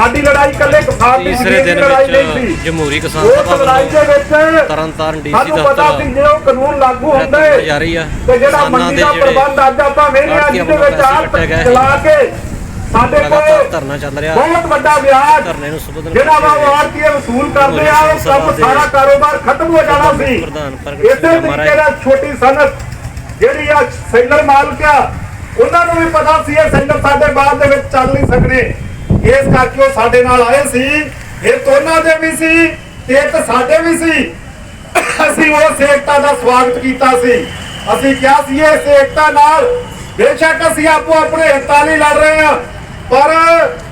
ਸਾਡੀ ਲੜਾਈ ਇਕੱਲੇ ਕਿਸਾਨ ਦੀ ਤੀਸਰੇ ਦਿਨ ਲੜਾਈ ਨਹੀਂ ਵਿੱਚ ਸੀ। ਜਮਹੂਰੀ ਕਿਸਾਨ ਉਸ ਸਭਾ ਲੜਾਈ ਦੇ ਵੱਲੋਂ ਵਿੱਚ ਤਰਨਤਾਰਨ ਡੀਸੀ ਸਾਨੂੰ ਪਤਾ ਸੀ ਦਫ਼ਤਰ ਜੇ ਉਹ ਕਾਨੂੰਨ ਲਾਗੂ ਹੁੰਦੇ ਆ ਤੇ ਜਿਹੜਾ ਕਿਸਾਨਾਂ ਮੰਡੀ ਦੇ ਦਾ ਜਿਹੜੇ ਪ੍ਰਬੰਧ ਅੱਜ ਆਪਾਂ ਵੇਖਿਆ ਆੜ੍ਹਤੀਆਂ ਜਿਹਦੇ ਵਿੱਚ ਪੈਸੇ ਗਏ। ਚਲਾ ਕੇ ਸਾਡੇ ਲਗਾਤਾਰ ਕੋਲ ਧਰਨਾ ਚੱਲ ਰਿਹਾ। ਬਹੁਤ ਵੱਡਾ ਵਿਆਜ ਧਰਨੇ ਨੂੰ ਸੰਬੋਧਨ ਜਿਹੜਾ ਵਾ ਉਹ ਆੜਤੀਏ ਵਸੂਲ ਕਰਦੇ ਆ ਉਹ ਦੇ ਸਾਰਾ ਕਾਰੋਬਾਰ ਖਤਮ ਹੋ ਜਾਣਾ ਸੀ। ਪ੍ਰਧਾਨ ਪ੍ਰਗਟ ਇਸੇ ਸਿੰਘ ਮਹਾਰਾਜ ਤਰੀਕੇ ਨਾਲ ਛੋਟੀ ਸਨਤ ਜਿਹੜੀ ਆ ਸੈਲਰ ਮਾਲਕ ਆ ਉਹਨਾਂ ਨੂੰ ਵੀ ਪਤਾ ਸੀ ਇਹ ਸੈਲਰ ਸਾਡੇ ਬਾਅਦ ਦੇ ਵਿੱਚ ਚੱਲ ਨਹੀਂ ਸਕਣੇ ਇਸ ਕਰਕੇ ਉਹ ਸਾਡੇ ਨਾਲ ਆਏ ਸੀ। ਇਹ ਤੋਨਾਂ ਦੇ ਵੀ ਸੀ ਤੇ ਇੱਕ ਸਾਡੇ ਵੀ ਸੀ। ਅਸੀਂ ਉਸ ਏਕਤਾ ਦਾ ਸਵਾਗਤ ਕੀਤਾ ਸੀ। ਅਸੀਂ ਕਿਹਾ ਸੀ ਇਸ ਏਕਤਾ ਨਾਲ ਬੇਸ਼ੱਕ ਅਸੀਂ ਆਪੋ ਆਪਣੇ ਹਿੱਤਾਂ ਲਈ ਲੜ ਰਹੇ ਹਾਂ। ਪਰ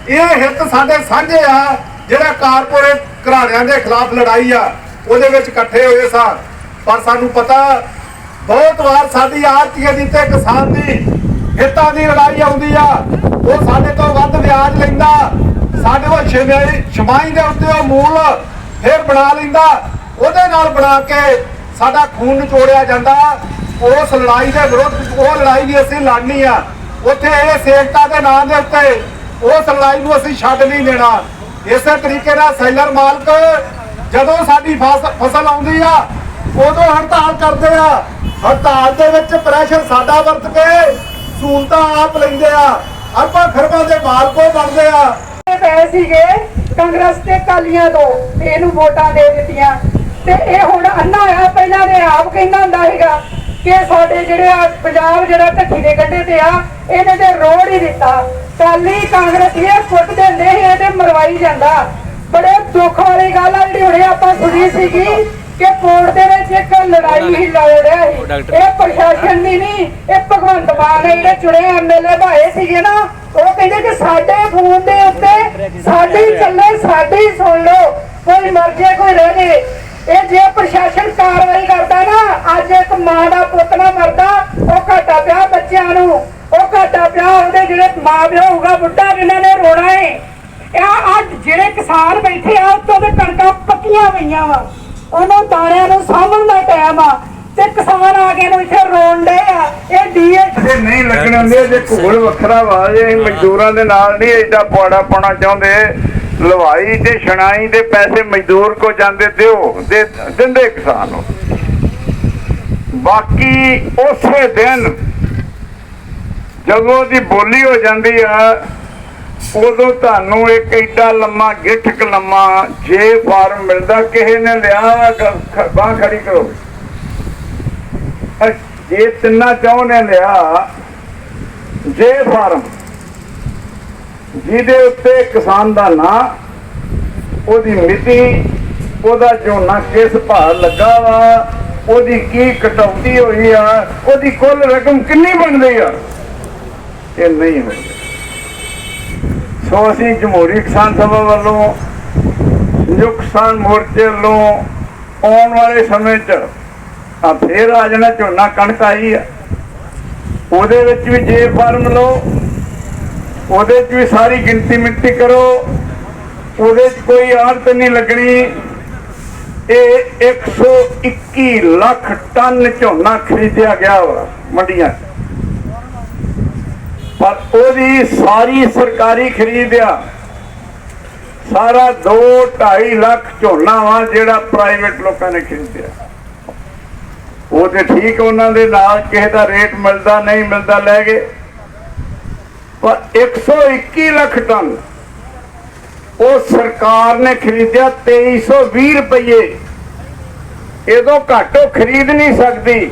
ਇਹ ਹਿੱਤ ਸਾਡੇ ਸਾਂਝੇ ਆ, ਜਿਹੜਾ ਕਾਰਪੋਰੇਟ ਘਰਾਣਿਆਂ ਦੇ ਖਿਲਾਫ ਲੜਾਈ ਆ, ਉਹਦੇ ਵਿੱਚ ਇਕੱਠੇ ਹੋਏ ਸਾਂ। ਪਰ ਸਾਨੂੰ ਪਤਾ, ਬਹੁਤ ਵਾਰ ਸਾਡੀ ਆਰਤੀਏ ਦੀ ਤੇ ਕਿਸਾਨ ਦੀ ਹਿੱਤਾਂ ਦੀ ਲੜਾਈ ਆਉਂਦੀ ਆ, ਉਹ ਸਾਡੇ ਤੋਂ ਵੱਧ ਵਿਆਜ ਲੈਂਦਾ। ਸਾਡੇ ਕੋਲ ਛਮਾਈ ਦੇ ਉੱਤੇ ਉਹ ਮੂਲ ਫਿਰ ਬਣਾ ਲੈਂਦਾ। ਉਹਦੇ ਨਾਲ ਬਣਾ ਕੇ ਸਾਡਾ ਖੂਨ ਨਿਚੋੜਿਆ ਜਾਂਦਾ। ਉਸ ਲੜਾਈ ਦੇ ਵਿਰੁੱਧ, ਉਹ ਲੜਾਈ ਵੀ ਅਸੀਂ ਲੜਨੀ ਆ। ਉੱਥੇ ਇਹ ਸੇਕਤਾ ਦੇ ਨਾਂ ਦੇ ਉੱਤੇ ਉਸ ਲੜਾਈ ਨੂੰ ਅਸੀਂ ਛੱਡ ਨਹੀਂ ਦੇਣਾ। ਇਸੇ ਤਰੀਕੇ ਨਾਲ ਸੈਲਰ ਮਾਲਕ ਜਦੋਂ ਸਾਡੀ ਫਸਲ ਆਉਂਦੀ ਆ, ਉਦੋਂ ਹੜਤਾਲ ਕਰਦੇ ਆ। ਹੜਤਾਲ ਦੇ ਵਿੱਚ ਪ੍ਰੈਸ਼ਰ ਸਾਡਾ ਵਰਤ ਕੇ ਸਹੂਲਤਾਂ ਆਪ ਲੈਂਦੇ ਆ। ਅਰਬਾਂ ਖਰਬਾਂ ਦੇ ਮਾਲਕੋ ਬਣਦੇ ਆ। ਪਏ ਸੀਗੇ ਕਾਂਗਰਸ ਤੇ ਕਾਲੀਆਂ ਤੋਂ ਤੇ ਇਹਨੂੰ ਵੋਟਾਂ ਦੇ ਦਿੱਤੀਆਂ। ਤੇ ਇਹ ਹੁਣ ਅੰਨਾ ਆ ਪਹਿਲਾਂ ਦੇ ਆਪ ਕਹਿੰਦਾ ਹੁੰਦਾ ਸੀਗਾ ਕਿ ਸਾਡੇ ਜਿਹੜੇ ਆ ਪੰਜਾਬ ਜਿਹੜਾ ਢੱਠੀ ਦੇ ਗੱਡੇ ਤੇ ਆ ਇਹਨੇ ਤੇ ਰੋਡ ਹੀ ਦਿੱਤਾ। ਕਾਲੀ ਕਾਂਗਰਸ ਇਹ ਫੁੱਟ ਦੇ ਨਹੀਂ ਇਹਦੇ ਮਰਵਾਈ ਜਾਂਦਾ। ਬੜੇ ਦੁੱਖ ਵਾਲੀ ਗੱਲ ਆ ਜਿਹੜੀ ਹੁਣੇ ਆਪਾਂ ਸੁਣੀ ਸੀਗੀ ਕਿ ਕੋਰਟ ਦੇ ਵਿੱਚ ਇੱਕ ਲੜਾਈ ਹੀ ਲੜ ਰਿਹਾ ਸੀ। ਇਹ ਪ੍ਰਸ਼ਾਸਨ ਨਹੀਂ, ਇਹ ਭਗਵੰਤ ਮਾਨ ਨੇ ਜਿਹੜੇ ਚੁਣੇ ਐਮਐਲਏ ਭਾਏ ਸੀਗੇ ਨਾ, ਉਹ ਕਹਿੰਦੇ ਕਿ ਸਾਡੇ ਫੋਨ ਦੇ ਉੱਤੇ ਸਾਡੀ ਚੱਲੇ, ਸਾਡੀ ਸੁਣ ਲਓ, ਕੋਈ ਮਰ ਜੇ, ਕੋਈ ਰਹਿ ਜੇ। ਇਹ ਜੇ ਪ੍ਰਸ਼ਾਸਨ ਕਾਰਵਾਈ ਕਰਦਾ ਨਾ, ਅੱਜ ਇੱਕ ਮਾਂ ਦਾ ਪੁੱਤ ਨਾ ਮਰਦਾ, ਉਹ ਘਾਟਾ ਪਿਆ ਬੱਚਿਆਂ ਨੂੰ। ਉਹ ਘਾਟਾ ਪਿਆ ਉਹਦੇ ਜਿਹੜੇ ਮਾਂ ਪਿਓ ਹੋਊਗਾ, ਬੁੱਢਾ ਜਿਨ੍ਹਾਂ ਨੇ ਰੋਣਾ ਏ। ਇਹ ਅੱਜ ਜਿਹੜੇ ਕਿਸਾਨ ਬੈਠੇ ਆ, ਉੱਤੋਂ ਤੇ ਕਣਕਾਂ ਪੱਕੀਆਂ ਪਈਆਂ ਵਾ। ਉਹਨਾਂ ਦਾਣਿਆਂ ਨੂੰ ਸਾਂਭਣ ਦਾ ਟਾਈਮ ਆ। ਤੇ ਕਿਸਾਨ ਆ ਕੇ ਨੂੰ ਇੱਥੇ ਰੋਣ ਡੇ ਆ। ਇਹ ਡੀਏ ਜੇ ਨਹੀਂ ਲੱਗਣੇ ਹੁੰਦੇ ਜੇ ਘੋਲ ਵੱਖਰਾ ਵਾ ਮਜ਼ਦੂਰਾਂ ਦੇ ਨਾਲ ਨਹੀਂ ਐਡਾ ਪੁਆੜਾ ਪਾਉਣਾ ਚਾਹੁੰਦੇ, ਲਵਾਈ ਤੇ ਛਣਾਈ ਦੇ ਪੈਸੇ ਮਜ਼ਦੂਰ ਕੋ ਜਾਂਦੇ ਦਿਓ, ਦੇ ਦਿੰਦੇ ਕਿਸਾਨ ਨੂੰ। ਬਾਕੀ ਉਸੇ ਦਿਨ ਜਦੋਂ ਦੀ ਬੋਲੀ ਹੋ ਜਾਂਦੀ ਆ, ਉਦੋਂ ਤੁਹਾਨੂੰ ਇੱਕ ਐਡਾ ਲੰਮਾ ਗਿੱਠਕ ਲੰਮਾ ਜੇ ਫਾਰਮ ਮਿਲਦਾ, ਕਿਸੇ ਨੇ ਲਿਆ ਬਾਹ ਖੜੀ ਕਰੋ। ਜੇ ਤਿੰਨਾਂ ਚੌਂ ਨੇ ਲਿਆ, ਜੇ ਫਾਰਮ, ਜਿਹਦੇ ਉੱਤੇ ਕਿਸਾਨ ਦਾ ਨਾਂ, ਉਹਦੀ ਮਿਤੀ, ਉਹਦਾ ਝੋਨਾ ਕਿਸ ਭਾਅ ਲੱਗਾ ਵਾ, ਉਹਦੀ ਕੀ ਕਟੌਤੀ ਹੋਈ ਆ, ਉਹਦੀ ਕੁੱਲ ਰਕਮ ਕਿੰਨੀ ਬਣਦੀ ਆ, ਇਹ ਨਹੀਂ ਹੁੰਦਾ ਸੋ ਅਸੀਂ ਜਮਹੂਰੀ ਕਿਸਾਨ ਸਭਾ ਵੱਲੋਂ, ਸੰਯੁਕਤ ਕਿਸਾਨ ਮੋਰਚੇ ਵੱਲੋਂ ਆਉਣ ਵਾਲੇ ਸਮੇਂ 'ਚ ਆ ਫੇਰ ਆ ਜਾਣਾ ਝੋਨਾ ਕਣਕ ਆਈ ਆ। ਉਹਦੇ ਵਿੱਚ ਵੀ ਜੇ ਫਾਰਮ ਲਓ, ਉਹਦੇ 'ਚ ਵੀ ਸਾਰੀ ਗਿਣਤੀ ਮਿੰਤੀ ਕਰੋ, ਉਹਦੇ 'ਚ ਕੋਈ ਆੜਤ ਨਹੀਂ ਲੱਗਣੀ। ਇਹ 121 ਲੱਖ ਟਨ ਝੋਨਾ ਖਰੀਦਿਆ ਗਿਆ ਵਾ ਮੰਡੀਆਂ ਪਰ ਉਹਦੀ ਸਾਰੀ ਸਰਕਾਰੀ ਖਰੀਦ ਆ। ਸਾਰਾ 2 2.5 ਲੱਖ ਝੋਨਾ ਵਾ ਜਿਹੜਾ ਪ੍ਰਾਈਵੇਟ ਲੋਕਾਂ ਨੇ ਖਰੀਦਿਆ। ਉਹ ਤੇ ਠੀਕ ਉਹਨਾਂ ਦੇ ਨਾਲ ਕਿਸੇ ਦਾ ਰੇਟ ਮਿਲਦਾ ਨਹੀਂ ਮਿਲਦਾ ਲੈ ਗਏ। ਪਰ 121 ਲੱਖ ਟਨ ਉਹ ਸਰਕਾਰ ਨੇ ਖਰੀਦਿਆ 2320 ਰੁਪਏ ਇਹਦੋਂ ਘੱਟ ਉਹ ਖਰੀਦ ਨਹੀਂ ਸਕਦੀ।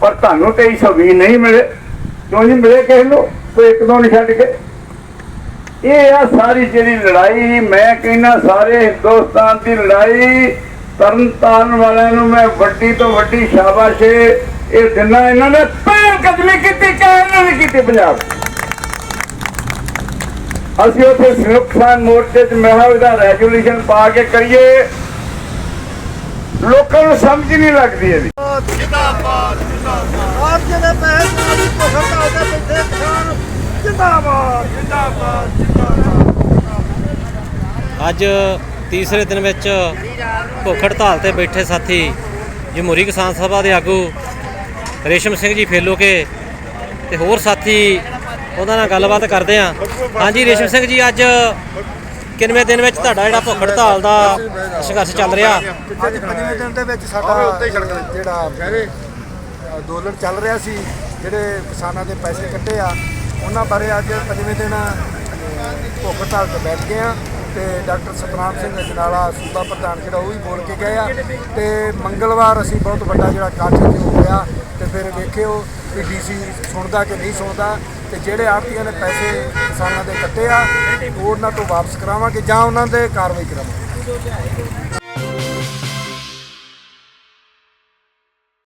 ਪਰ ਤੁਹਾਨੂੰ 2320 ਨਹੀਂ ਮਿਲੇ। ਕਿਉਂ ਨਹੀਂ ਮਿਲੇ ਕਿਸੇ ਨੂੰ? ਕੋਈ ਇੱਕ ਦੋ ਨਹੀਂ ਛੱਡ ਕੇ। ਇਹ ਆ ਸਾਰੀ ਜਿਹੜੀ ਲੜਾਈ, ਮੈਂ ਕਹਿੰਦਾ ਸਾਰੇ ਹਿੰਦੁਸਤਾਨ ਦੀ ਲੜਾਈ। ਤਰਨਤਾਰਨ ਵਾਲਿਆਂ ਨੂੰ ਮੈਂ ਵੱਡੀ ਤੋਂ ਵੱਡੀ ਸ਼ਾਬਾਸ਼ ਇਹ ਦਿਨਾਂ ਇਹਨਾਂ ਨੇ ਪਹਿਲ ਕਦਮੀ ਕੀਤੀ ਇਹਨਾਂ ਨੇ ਕੀਤੀ ਪੰਜਾਬ। ਅਸੀਂ ਉੱਥੇ ਕਿਸਾਨ ਮੋਰਚੇ 'ਚ ਮਹਾ ਦਾ ਰੈਜੂਲੇਸ਼ਨ ਪਾ ਕੇ ਕਰੀਏ। ਲੋਕਾਂ ਨੂੰ ਸਮਝ ਨਹੀਂ ਲੱਗਦੀ ਇਹਦੀ। ਆਪ ਜਿਹੜੇ ਪੈਸੇ ਨਾਲ ਹੀ ਭੁੱਖ ਹੜਤਾਲ ਤੇ ਬੈਠੇ ਕਿਸਾਨ ਜਿੰਦਾਬਾਦ ਜਿੰਦਾਬਾਦ। ਅੱਜ ਤੀਸਰੇ ਦਿਨ ਵਿੱਚ ਭੁੱਖ ਹੜਤਾਲ ਤੇ ਬੈਠੇ ਸਾਥੀ ਜਮਹੂਰੀ ਕਿਸਾਨ ਸਭਾ ਦੇ ਆਗੂ ਰੇਸ਼ਮ ਸਿੰਘ ਜੀ ਫੇਲੋਕੇ ਤੇ ਹੋਰ ਸਾਥੀ ਉਹਨਾਂ ਨਾਲ ਗੱਲਬਾਤ ਕਰਦੇ ਆ ਹਾਂਜੀ ਰੇਸ਼ਮ ਸਿੰਘ ਜੀ ਅੱਜ ਕਿੰਨਵੇਂ ਦਿਨ ਵਿੱਚ ਤੁਹਾਡਾ ਜਿਹੜਾ ਭੁੱਖ ਹੜਤਾਲ ਦਾ ਸੰਘਰਸ਼ ਚੱਲ ਰਿਹਾ? ਅੱਜ ਪੰਜਵੇਂ ਦਿਨ ਦੇ ਵਿੱਚ ਸਾਡਾ ਜਿਹੜਾ ਅੰਦੋਲਨ ਚੱਲ ਰਿਹਾ ਸੀ ਜਿਹੜੇ ਕਿਸਾਨਾਂ ਦੇ ਪੈਸੇ ਕੱਟੇ ਆ ਉਹਨਾਂ ਬਾਰੇ ਅੱਜ ਪੰਜਵੇਂ ਦਿਨ ਭੁੱਖ ਹੜਤਾਲ ਤੇ ਬੈਠ ਗਏ ਆ ਤੇ ਡਾਕਟਰ ਸਤਨਾਮ ਸਿੰਘ ਅਜਨਾਲਾ ਸੂਬਾ ਪ੍ਰਧਾਨ ਜਿਹੜਾ ਉਹ ਵੀ ਬੋਲ ਕੇ ਗਏ ਆ। ਤੇ ਮੰਗਲਵਾਰ ਅਸੀਂ ਬਹੁਤ ਵੱਡਾ ਜਿਹੜਾ ਇਕੱਠ ਇੱਥੇ ਹੋ ਗਿਆ ਤੇ ਫਿਰ ਵੇਖਿਓ ਵੀ ਡੀਸੀ ਸੁਣਦਾ ਕਿ ਨਹੀਂ ਸੁਣਦਾ ਤੇ ਜਿਹੜੇ ਆੜਤੀਆਂ ਨੇ ਪੈਸੇ ਕਿਸਾਨਾਂ ਦੇ ਕੱਟੇ ਆ, ਉਹ ਉਹਨਾਂ ਤੋਂ ਵਾਪਸ ਕਰਾਵਾਂਗੇ ਜਾਂ ਉਹਨਾਂ ਦੇ ਕਾਰਵਾਈ ਕਰਾਵਾਂਗੇ।